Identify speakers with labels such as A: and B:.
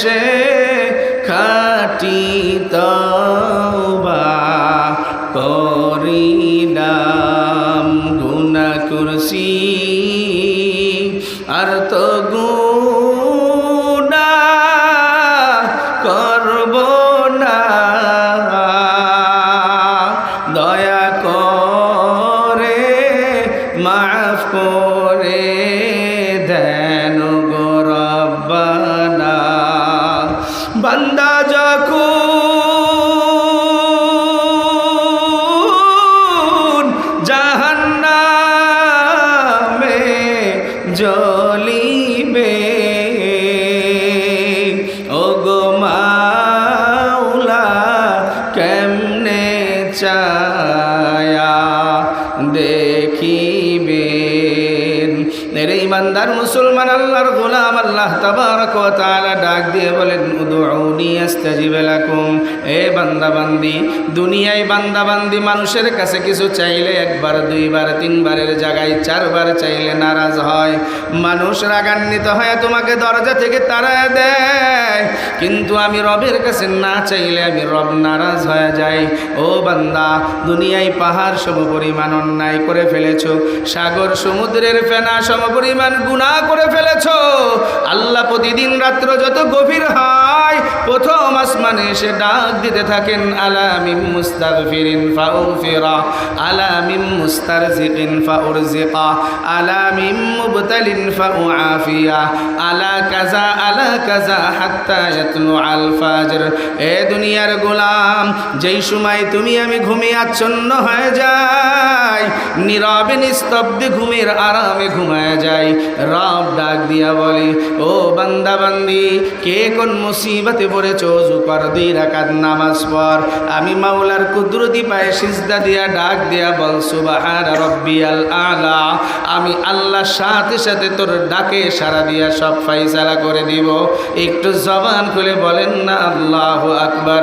A: অবশেষে খাটি তওবা করিলাম। গুনা করছি আর তো করব না। দয়া করে মাফ করে দেখিবেন। মুসলমান আল্লাহর গোলাম আল্লাহ তাবার কথা ডাক দিয়ে বলেন উদউনি আস্তাজিব লাকুম। এ বান্দা বান্দি দুনিয়ায় বান্দা বান্দি মানুষের কাছে কিছু চাইলে একবার, দুইবার, তিনবারের জায়গায়, চারবার চাইলে নারাজ হয়। মানুষ রাগান্বিত হয়ে তোমাকে দরজা থেকে তাড়ায় দেয়। কিন্তু আমি রবের কাছে না চাইলে আমি রব নারাজ হয়ে যাই। ও বান্দা, দুনিয়ায় পাহাড় সম পরিমাণ অন্যায় করে ফেলেছ। সাগর, সমুদ্রের ফেনা সম পরিমাণ গুণা করে ফেলেছ। আল্লাহ প্রতিদিন রাত্র যত গভীর হয় প্রথম আসমানে এসে ডাক দিতে থাকেন আলামিম মুস্তাগফিরিন ফাউফিরা আলামিম মুস্তারজিকিন ফাউরজিকা আলামিম মুবতালিন ফাউআফিয়া, আলা কাজা আলা কাজা হাত্তা ইয়াতলু আল ফাজর এ দুনিয়ার গোলাম, যেই সময় তুমি আমি ঘুমিয়ে আচ্ছন্ন হয়ে যাই, নীরবে নিস্তব্ধে ঘুমের আরামে ঘুমায় যাই, রব ডাক দিয়া বলে, ও বান্দা বান্দি, কে কোন মুসিবতে পড়েছ অজু কর দুই রাকাত নামাজ পর আমি মাওলার কুদরতি পায়ে সিজদা দিয়া, ডাক দিয়া বল সুবাহার রব্বি আল। আলা আমি আল্লাহ সাথে সাথে তোর ডাকে সারা দিয়া সব ফাইসালা করে দিব। একটু জবান খুলে বলেন না, আল্লাহ আকবার।